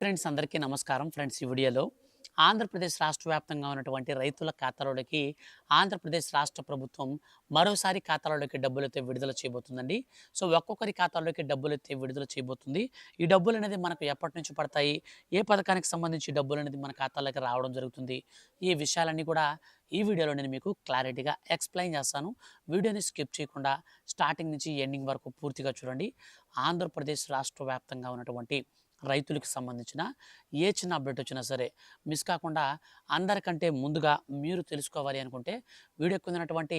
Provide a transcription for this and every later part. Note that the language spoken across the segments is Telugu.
ఫ్రెండ్స్ అందరికీ నమస్కారం. ఫ్రెండ్స్ ఈ వీడియోలో ఆంధ్రప్రదేశ్ రాష్ట్ర వ్యాప్తంగా ఉన్నటువంటి రైతుల ఖాతాలోకి ఆంధ్రప్రదేశ్ రాష్ట్ర ప్రభుత్వం మరోసారి ఖాతాలోకి డబ్బులైతే విడుదల చేయబోతుందండి. సో ఒక్కొక్కరి ఖాతాలోకి డబ్బులైతే విడుదల చేయబోతుంది. ఈ డబ్బులు అనేది మనకు ఎప్పటి నుంచి పడతాయి? ఏ పథకానికి సంబంధించి డబ్బులు అనేది మన ఖాతాలోకి రావడం జరుగుతుంది? ఈ విషయాలన్నీ కూడా ఈ వీడియోలో నేను మీకు క్లారిటీగా ఎక్స్ప్లెయిన్ చేస్తాను. వీడియోని స్కిప్ చేయకుండా స్టార్టింగ్ నుంచి ఎండింగ్ వరకు పూర్తిగా చూడండి. ఆంధ్రప్రదేశ్ రాష్ట్ర వ్యాప్తంగా ఉన్నటువంటి రైతులకు సంబంధించిన ఏ చిన్న అప్డేట్ వచ్చినా సరే మిస్ కాకుండా అందరికంటే ముందుగా మీరు తెలుసుకోవాలి అనుకుంటే వీడియో ఉన్నటువంటి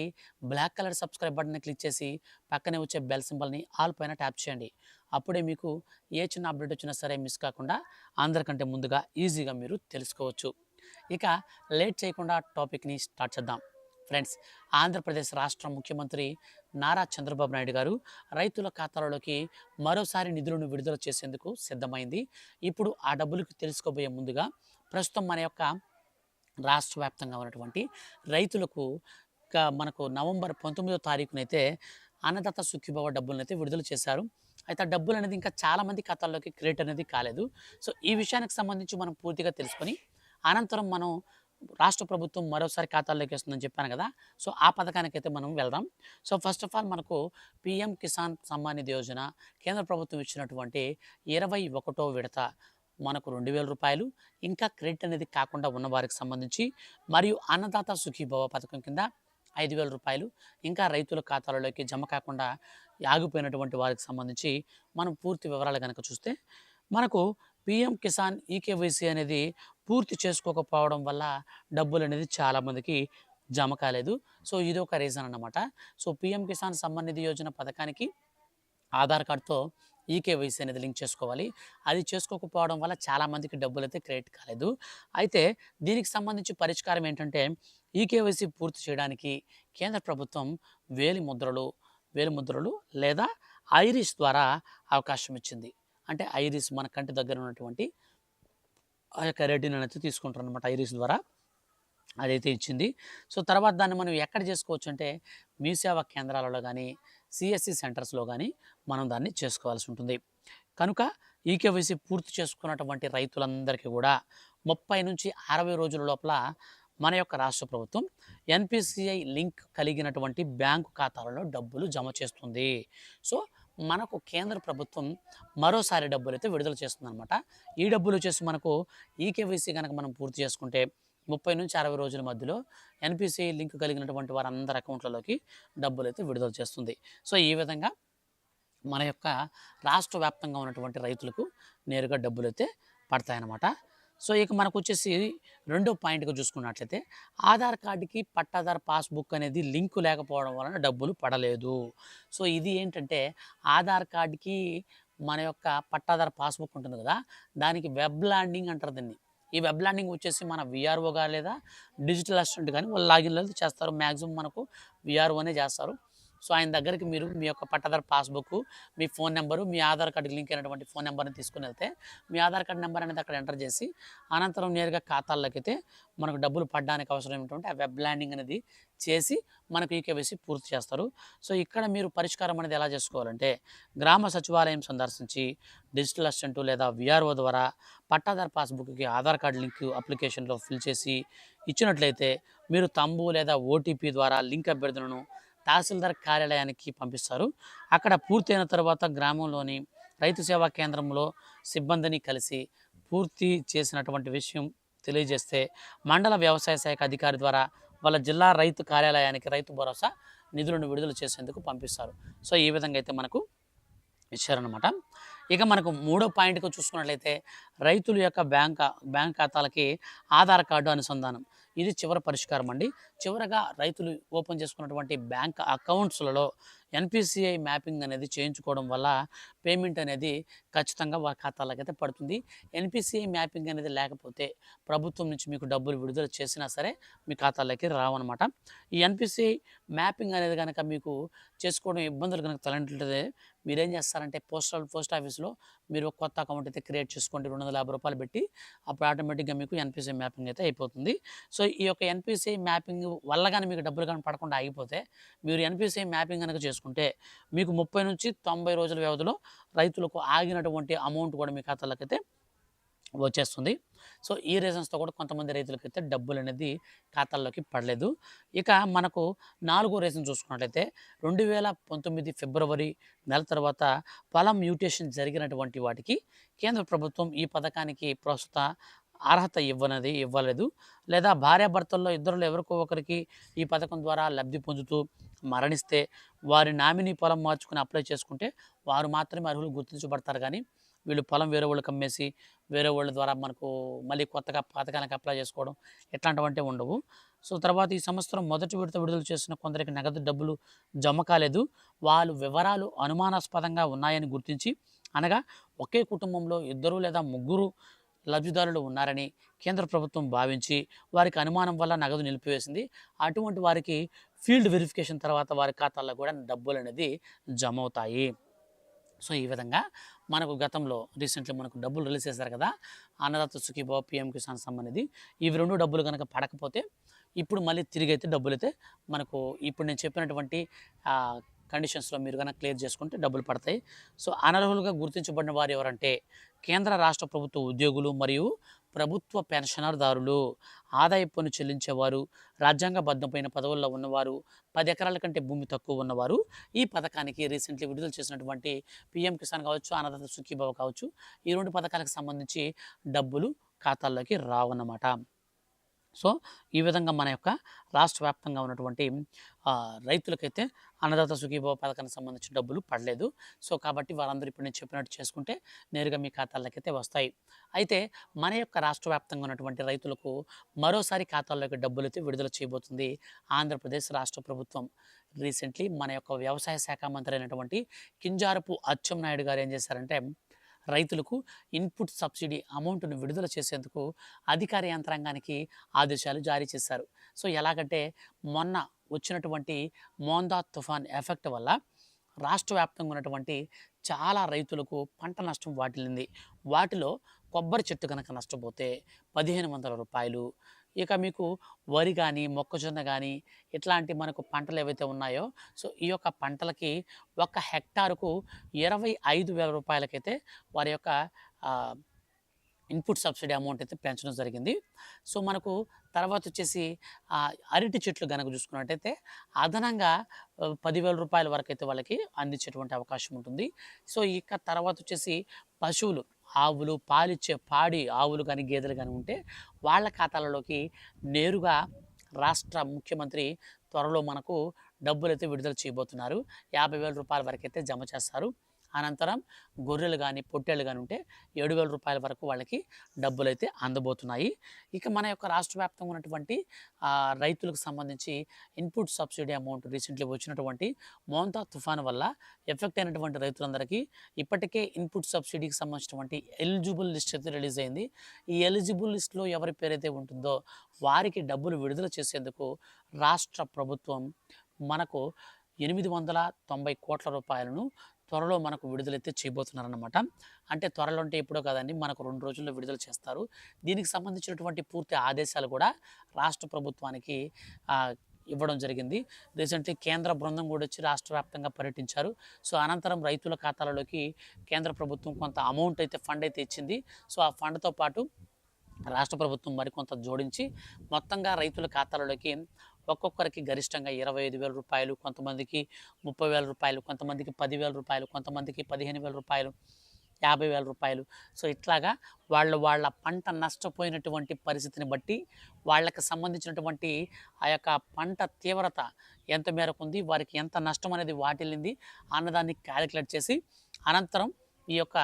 బ్లాక్ కలర్ సబ్స్క్రైబ్ బటన్ని క్లిక్ చేసి పక్కనే వచ్చే బెల్ సింబల్ని ఆల్ పైన ట్యాప్ చేయండి. అప్పుడే మీకు ఏ చిన్న అప్డేట్ వచ్చినా సరే మిస్ కాకుండా అందరికంటే ముందుగా ఈజీగా మీరు తెలుసుకోవచ్చు. ఇక లేట్ చేయకుండా టాపిక్ని స్టార్ట్ చేద్దాం. ఫ్రెండ్స్ ఆంధ్రప్రదేశ్ రాష్ట్ర ముఖ్యమంత్రి నారా చంద్రబాబు నాయుడు గారు రైతుల ఖాతాలలోకి మరోసారి నిధులను విడుదల చేసేందుకు సిద్ధమైంది. ఇప్పుడు ఆ డబ్బులకు తెలుసుకోబోయే ముందుగా ప్రస్తుతం మన యొక్క రాష్ట్ర వ్యాప్తంగా ఉన్నటువంటి రైతులకు మనకు నవంబర్ పంతొమ్మిదో తారీఖునైతే అన్నదాత సుఖీభవ డబ్బులను అయితే విడుదల చేశారు. అయితే ఆ డబ్బులు అనేది ఇంకా చాలామంది ఖాతాల్లోకి క్రెడిట్ అనేది కాలేదు. సో ఈ విషయానికి సంబంధించి మనం పూర్తిగా తెలుసుకొని అనంతరం మనం రాష్ట్ర ప్రభుత్వం మరోసారి ఖాతాల్లోకి వస్తుందని చెప్పాను కదా. సో ఆ పథకానికి అయితే మనం వెళ్దాం. సో ఫస్ట్ ఆఫ్ ఆల్ మనకు పిఎం కిసాన్ సమ్మాన్ నిధి యోజన కేంద్ర ప్రభుత్వం ఇచ్చినటువంటి ఇరవై ఒకటో విడత మనకు రెండు వేల రూపాయలు ఇంకా క్రెడిట్ అనేది కాకుండా ఉన్న వారికి సంబంధించి మరియు అన్నదాత సుఖీభవ పథకం కింద ఐదు వేల రూపాయలు ఇంకా రైతుల ఖాతాలలోకి జమ కాకుండా ఆగిపోయినటువంటి వారికి సంబంధించి మనం పూర్తి వివరాలు కనుక చూస్తే మనకు పిఎం కిసాన్ ఈకేవైసీ అనేది పూర్తి చేసుకోకపోవడం వల్ల డబ్బులు అనేది చాలామందికి జమ కాలేదు. సో ఇది ఒక రీజన్ అన్నమాట. సో పిఎం కిసాన్ సమ్మాన్ నిధి యోజన పథకానికి ఆధార్ కార్డ్తో ఈకేవైసీ అనేది లింక్ చేసుకోవాలి. అది చేసుకోకపోవడం వల్ల చాలామందికి డబ్బులు అయితే క్రెడిట్ కాలేదు. అయితే దీనికి సంబంధించి పరిష్కారం ఏంటంటే ఈకేవైసీ పూర్తి చేయడానికి కేంద్ర ప్రభుత్వం వేలి ముద్రలు వేలి ముద్రలు లేదా ఐరిస్ ద్వారా అవకాశం ఇచ్చింది. అంటే ఐరిస్ మన కంటి దగ్గర ఉన్నటువంటి ఆ యొక్క రెడ్డిని అనేది తీసుకుంటారు అనమాట ఐరిస్ ద్వారా అదైతే ఇచ్చింది. సో తర్వాత దాన్ని మనం ఎక్కడ చేసుకోవచ్చు అంటే మీ సేవా కేంద్రాలలో కానీ సిఎస్సి సెంటర్స్లో కానీ మనం దాన్ని చేసుకోవాల్సి ఉంటుంది. కనుక ఈకేవైసీ పూర్తి చేసుకున్నటువంటి రైతులందరికీ కూడా ముప్పై నుంచి అరవై రోజుల లోపల మన యొక్క రాష్ట్ర ప్రభుత్వం ఎన్పిసిఐ లింక్ కలిగినటువంటి బ్యాంకు ఖాతాలలో డబ్బులు జమ చేస్తుంది. సో మనకు కేంద్ర ప్రభుత్వం మరోసారి డబ్బులు అయితే విడుదల చేస్తుందన్నమాట. ఈ డబ్బులు వచ్చేసి మనకు ఈకేవైసీ కనుక మనం పూర్తి చేసుకుంటే ముప్పై నుంచి అరవై రోజుల మధ్యలో ఎన్పిసిఐ లింక్ కలిగినటువంటి వారందరి అకౌంట్లలోకి డబ్బులు అయితే విడుదల చేస్తుంది. సో ఈ విధంగా మన యొక్క రాష్ట్ర వ్యాప్తంగా ఉన్నటువంటి రైతులకు నేరుగా డబ్బులు అయితే పడతాయన్నమాట. సో ఇక మనకు వచ్చేసి రెండో పాయింట్గా చూసుకున్నట్లయితే ఆధార్ కార్డుకి పట్టాదార్ పాస్బుక్ అనేది లింకు లేకపోవడం వలన డబ్బులు పడలేదు. సో ఇది ఏంటంటే ఆధార్ కార్డుకి మన యొక్క పట్టాదార్ పాస్బుక్ ఉంటుంది కదా దానికి వెబ్ ల్యాండింగ్ అంటారు దీన్ని. ఈ వెబ్ ల్యాండింగ్ వచ్చేసి మన విఆర్ఓగా లేదా డిజిటల్ అసిస్టెంట్ కానీ వాళ్ళు లాగిన్లు చేస్తారు. మ్యాక్సిమం మనకు విఆర్ఓనే చేస్తారు. సో ఆయన దగ్గరికి మీరు మీ యొక్క పట్టాదార్ పాస్బుక్ మీ ఫోన్ నెంబరు మీ ఆధార్ కార్డుకి లింక్ అయినటువంటి ఫోన్ నెంబర్ని తీసుకుని వెళ్తే మీ ఆధార్ కార్డు నెంబర్ అనేది అక్కడ ఎంటర్ చేసి అనంతరం నేరుగా ఖాతాల్లోకి అయితే మనకు డబ్బులు పడడానికి అవసరం ఏమిటంటే ఆ వెబ్ ల్యాండింగ్ అనేది చేసి మనకు ఈకేవైసీ పూర్తి చేస్తారు. సో ఇక్కడ మీరు పరిష్కారం అనేది ఎలా చేసుకోవాలంటే గ్రామ సచివాలయం సందర్శించి డిజిటల్ అసిస్టెంట్ లేదా విఆర్ఓ ద్వారా పట్టాదార్ పాస్బుక్కి ఆధార్ కార్డు లింక్ అప్లికేషన్లో ఫిల్ చేసి ఇచ్చినట్లయితే మీరు తంబు లేదా ఓటీపీ ద్వారా లింక్ అభ్యర్థులను తహసీల్దార్ కార్యాలయానికి పంపిస్తారు. అక్కడ పూర్తయిన తర్వాత గ్రామంలోని రైతు సేవా కేంద్రంలో సిబ్బందిని కలిసి పూర్తి చేసినటువంటి విషయం తెలియజేస్తే మండల వ్యవసాయ శాఖ అధికారి ద్వారా వాళ్ళ జిల్లా రైతు కార్యాలయానికి రైతు భరోసా నిధులను విడుదల చేసేందుకు పంపిస్తారు. సో ఈ విధంగా అయితే మనకు ఇచ్చారనమాట ఇక మనకు మూడో పాయింట్కి చూసుకున్నట్లయితే రైతుల యొక్క బ్యాంక్ బ్యాంక్ ఖాతాలకి ఆధార్ కార్డు అనుసంధానం. ఇది చివరి పరిష్కారం అండి. చివరగా రైతులు ఓపెన్ చేసుకున్నటువంటి బ్యాంక్ అకౌంట్స్లలో ఎన్పిసిఐ మ్యాపింగ్ అనేది చేయించుకోవడం వల్ల పేమెంట్ అనేది ఖచ్చితంగా వారి ఖాతాలకైతే అయితే పడుతుంది. ఎన్పిసిఐ మ్యాపింగ్ అనేది లేకపోతే ప్రభుత్వం నుంచి మీకు డబ్బులు విడుదల చేసినా సరే మీ ఖాతాలోకి రావన్నమాట. ఈ ఎన్పిసిఐ మ్యాపింగ్ అనేది కనుక మీకు చేసుకోవడం ఇబ్బందులు కనుక తలంటే మీరేం చేస్తారంటే పోస్టల్ పోస్ట్ ఆఫీస్లో మీరు ఒక కొత్త అకౌంట్ అయితే క్రియేట్ చేసుకోండి. రెండు వందల యాభై రూపాయలు పెట్టి అప్పుడు ఆటోమేటిక్గా మీకు ఎన్పిసిఐ మ్యాపింగ్ అయితే అయిపోతుంది. సో ఈ యొక్క ఎన్పిసిఐ మ్యాపింగ్ వల్ల కానీ మీకు డబ్బులు కానీ పడకుండా ఆగిపోతే మీరు ఎన్పిసిఐ మ్యాపింగ్ కనుక చేసుకుంటే మీకు ముప్పై నుంచి తొంభై రోజుల వ్యవధిలో రైతులకు ఆగినటువంటి అమౌంట్ కూడా మీ ఖాతాలోకి అయితే వచ్చేస్తుంది. సో ఈ రీజన్స్తో కూడా కొంతమంది రైతులకైతే డబ్బులు అనేది ఖాతాల్లోకి పడలేదు. ఇక మనకు నాలుగో రీజన్ చూసుకున్నట్లయితే రెండు వేల పంతొమ్మిది ఫిబ్రవరి నెల తర్వాత పొలం మ్యూటేషన్ జరిగినటువంటి వాటికి కేంద్ర ప్రభుత్వం ఈ పథకానికి ప్రస్తుత అర్హత ఇవ్వనది ఇవ్వలేదు. లేదా భార్యాభర్తల్లో ఇద్దరులో ఎవరికో ఒకరికి ఈ పథకం ద్వారా లబ్ధి పొందుతూ మరణిస్తే వారి నామినీ పొలం మార్చుకుని అప్లై చేసుకుంటే వారు మాత్రమే అర్హులు గుర్తించబడతారు. కానీ వీళ్ళు పొలం వేరే వాళ్ళకి అమ్మేసి వేరే వాళ్ళ ద్వారా మనకు మళ్ళీ కొత్తగా పథకానికి అప్లై చేసుకోవడం ఇట్లాంటివంటే ఉండవు. సో తర్వాత ఈ సంవత్సరం మొదటి విడత విడుదల చేసిన కొందరికి నగదు డబ్బులు జమ కాలేదు. వాళ్ళు వివరాలు అనుమానాస్పదంగా ఉన్నాయని గుర్తించి అనగా ఒకే కుటుంబంలో ఇద్దరు లేదా ముగ్గురు లబ్ధిదారులు ఉన్నారని కేంద్ర ప్రభుత్వం భావించి వారికి అనుమానం వల్ల నగదు నిలిపివేసింది. అటువంటి వారికి ఫీల్డ్ వెరిఫికేషన్ తర్వాత వారి ఖాతాల్లో కూడా డబ్బులు అనేది జమ అవుతాయి సో ఈ విధంగా మనకు గతంలో రీసెంట్లీ మనకు డబ్బులు రిలీజ్ చేశారు కదా అన్నదాత సుఖీభావ పిఎం కిసాన్ సంబంధించి ఇవి రెండు డబ్బులు కనుక పడకపోతే ఇప్పుడు మళ్ళీ తిరిగి అయితే డబ్బులు అయితే మనకు ఇప్పుడు నేను చెప్పినటువంటి కండిషన్స్లో మీరు కనుక క్లియర్ చేసుకుంటే డబ్బులు పడతాయి. సో అనర్హులుగా గుర్తించబడిన వారు ఎవరంటే కేంద్ర రాష్ట్ర ప్రభుత్వ ఉద్యోగులు మరియు ప్రభుత్వ పెన్షనర్దారులు ఆదాయ పన్ను చెల్లించేవారు రాజ్యాంగబద్ధమైన పదవుల్లో ఉన్నవారు పది ఎకరాల కంటే భూమి తక్కువ ఉన్నవారు ఈ పథకానికి రీసెంట్లీ విడుదల చేసినటువంటి పిఎం కిసాన్ కావచ్చు అన్నదాత సుఖీభావ కావచ్చు ఈ రెండు పథకాలకు సంబంధించి డబ్బులు ఖాతాల్లోకి రావన్నమాట. సో ఈ విధంగా మన యొక్క రాష్ట్ర వ్యాప్తంగా ఉన్నటువంటి రైతులకైతే అన్నదాత సుఖీభవ పథకానికి సంబంధించిన డబ్బులు పడలేదు. సో కాబట్టి వారందరూ ఇప్పుడు నేను చెప్పినట్టు చేసుకుంటే నేరుగా మీ ఖాతాలకైతే వస్తాయి. అయితే మన యొక్క రాష్ట్ర వ్యాప్తంగా ఉన్నటువంటి రైతులకు మరోసారి ఖాతాల్లోకి డబ్బులు అయితే విడుదల చేయబోతుంది ఆంధ్రప్రదేశ్ రాష్ట్ర ప్రభుత్వం. రీసెంట్లీ మన యొక్క వ్యవసాయ శాఖ మంత్రి అయినటువంటి కింజారపు అచ్చెం నాయుడు గారు ఏం చేశారంటే రైతులకు ఇన్పుట్ సబ్సిడీ అమౌంట్ను విడుదల చేసేందుకు అధికార యంత్రాంగానికి ఆదేశాలు జారీ చేశారు. సో ఎలాగంటే మొన్న వచ్చినటువంటి మోందా తుఫాన్ ఎఫెక్ట్ వల్ల రాష్ట్ర వ్యాప్తంగా ఉన్నటువంటి చాలా రైతులకు పంట నష్టం వాటిల్లింది. వాటిలో కొబ్బరి చెట్టు కనుక నష్టపోతే పదిహేను వందల రూపాయలు ఇక మీకు వరి కానీ మొక్కజొన్న కానీ ఇట్లాంటి మనకు పంటలు ఏవైతే ఉన్నాయో సో ఈ యొక్క పంటలకి ఒక హెక్టార్కు ఇరవై ఐదు వేల రూపాయలకైతే వారి యొక్క ఇన్పుట్ సబ్సిడీ అమౌంట్ అయితే పెంచడం జరిగింది. సో మనకు తర్వాత వచ్చేసి అరటి చెట్లు కనుక చూసుకున్నట్టయితే అదనంగా పదివేల రూపాయల వరకు అయితే వాళ్ళకి అందించేటువంటి అవకాశం ఉంటుంది. సో ఇక తర్వాత వచ్చేసి పశువులు. ఆవులు పాలిచ్చే పాడి ఆవులు కానీ గేదెలు కానీ ఉంటే వాళ్ళ ఖాతాలలోకి నేరుగా రాష్ట్ర ముఖ్యమంత్రి త్వరలో మనకు డబ్బులు అయితే విడుదల చేయబోతున్నారు. యాభై వేల రూపాయల వరకు అయితే జమ చేస్తారు. అనంతరం గొర్రెలు కానీ పొట్టేళ్ళు కానీ ఉంటే ఏడు వేల రూపాయల వరకు వాళ్ళకి డబ్బులు అయితే అందబోతున్నాయి. ఇక మన యొక్క రాష్ట్ర వ్యాప్తంగా ఉన్నటువంటి రైతులకు సంబంధించి ఇన్పుట్ సబ్సిడీ అమౌంట్ రీసెంట్లీ వచ్చినటువంటి మోంతా తుఫాను వల్ల ఎఫెక్ట్ అయినటువంటి రైతులందరికీ ఇప్పటికే ఇన్పుట్ సబ్సిడీకి సంబంధించినటువంటి ఎలిజిబుల్ లిస్ట్ అయితే రిలీజ్ అయింది. ఈ ఎలిజిబుల్ లిస్ట్లో ఎవరి పేరైతే ఉంటుందో వారికి డబ్బులు విడుదల చేసేందుకు రాష్ట్ర ప్రభుత్వం మనకు ఎనిమిది వందల తొంభై కోట్ల రూపాయలను త్వరలో మనకు విడుదలైతే చేయబోతున్నారనమాట అంటే త్వరలో అంటే ఎప్పుడో కదండి మనకు రెండు రోజుల్లో విడుదల చేస్తారు. దీనికి సంబంధించినటువంటి పూర్తి ఆదేశాలు కూడా రాష్ట్ర ప్రభుత్వానికి ఇవ్వడం జరిగింది. రీసెంట్లీ కేంద్ర బృందం కూడా వచ్చి రాష్ట్ర వ్యాప్తంగా పర్యటించారు. సో అనంతరం రైతుల ఖాతాలలోకి కేంద్ర ప్రభుత్వం కొంత అమౌంట్ అయితే ఫండ్ అయితే ఇచ్చింది. సో ఆ ఫండ్తో పాటు రాష్ట్ర ప్రభుత్వం మరికొంత జోడించి మొత్తంగా రైతుల ఖాతాలలోకి ఒక్కొక్కరికి గరిష్టంగా ఇరవై ఐదు వేల రూపాయలు కొంతమందికి ముప్పై వేల రూపాయలు కొంతమందికి పదివేల రూపాయలు కొంతమందికి పదిహేను వేల రూపాయలు యాభై వేల రూపాయలు. సో ఇట్లాగా వాళ్ళు వాళ్ళ పంట నష్టపోయినటువంటి పరిస్థితిని బట్టి వాళ్ళకి సంబంధించినటువంటి ఆ యొక్క పంట తీవ్రత ఎంత మేరకు ఉంది వారికి ఎంత నష్టం అనేది వాటిల్లింది అన్నదాన్ని క్యాలిక్యులేట్ చేసి అనంతరం ఈ యొక్క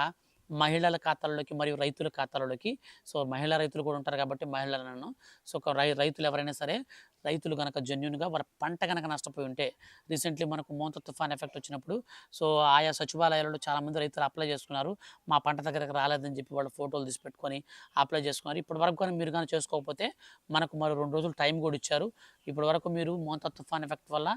మహిళల ఖాతాలలోకి మరియు రైతుల ఖాతాలలోకి సో మహిళా రైతులు కూడా ఉంటారు కాబట్టి మహిళలను సో ఒక రై రైతులు ఎవరైనా సరే రైతులు కనుక జెన్యున్గా వారి పంట కనుక నష్టపోయి ఉంటే రీసెంట్లీ మనకు మోంత తుఫాన్ ఎఫెక్ట్ వచ్చినప్పుడు సో ఆయా సచివాలయాలలో చాలామంది రైతులు అప్లై చేసుకున్నారు. మా పంట దగ్గరకు రాలేదని చెప్పి వాళ్ళు ఫోటోలు తీసి పెట్టుకొని అప్లై చేసుకున్నారు. ఇప్పటి వరకు కానీ మీరు కానీ చేసుకోకపోతే మనకు మరో రెండు రోజులు టైం కూడా ఇచ్చారు. ఇప్పటి వరకు మీరు మోంత తుఫాన్ ఎఫెక్ట్ వల్ల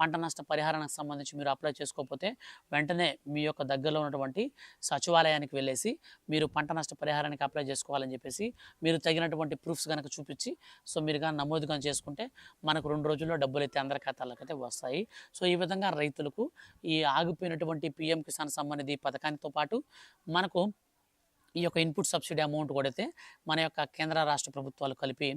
పంట నష్ట పరిహారానికి సంబంధించి మీరు అప్లై చేసుకోకపోతే వెంటనే మీ యొక్క దగ్గరలో ఉన్నటువంటి సచివాలయానికి వెళ్ళేసి మీరు పంట నష్ట పరిహారానికి అప్లై చేసుకోవాలని చెప్పేసి మీరు తగినటువంటి ప్రూఫ్స్ కనుక చూపించి సో మీరు కానీ నమోదు కానీ చేసుకుంటే మనకు రెండు రోజుల్లో డబ్బులు అయితే అందరి ఖాతాలకు అయితే వస్తాయి. సో ఈ విధంగా రైతులకు ఈ ఆగిపోయినటువంటి పిఎం కిసాన్ సమ్మాన్ పథకానితో పాటు మనకు ఈ యొక్క ఇన్పుట్ సబ్సిడీ అమౌంట్ కూడా అయితే మన యొక్క కేంద్ర రాష్ట్ర ప్రభుత్వాలు కలిపి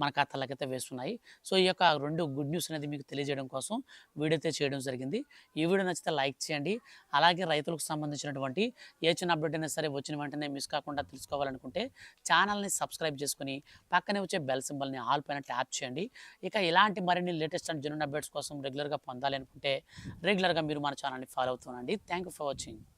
మన ఖాతాలకైతే వేస్తున్నాయి. సో ఈ యొక్క రెండు గుడ్ న్యూస్ అనేది మీకు తెలియజేయడం కోసం వీడియో అయితే చేయడం జరిగింది. ఈ వీడియో నచ్చితే లైక్ చేయండి. అలాగే రైతులకు సంబంధించినటువంటి ఏ చిన్న అప్డేట్ అయినా సరే వచ్చిన వెంటనే మిస్ కాకుండా తెలుసుకోవాలనుకుంటే ఛానల్ని సబ్స్క్రైబ్ చేసుకుని పక్కనే వచ్చే బెల్ సింబల్ని ఆల్ పైన ట్యాప్ చేయండి. ఇక ఇలాంటి మరిన్ని లేటెస్ట్ అండ్ జెన్యున్ అప్డేట్స్ కోసం రెగ్యులర్గా పొందాలి అనుకుంటే రెగ్యులర్గా మీరు మన ఛానల్ని ఫాలో అవుతుండండి థ్యాంక్ యూ ఫర్ వాచింగ్.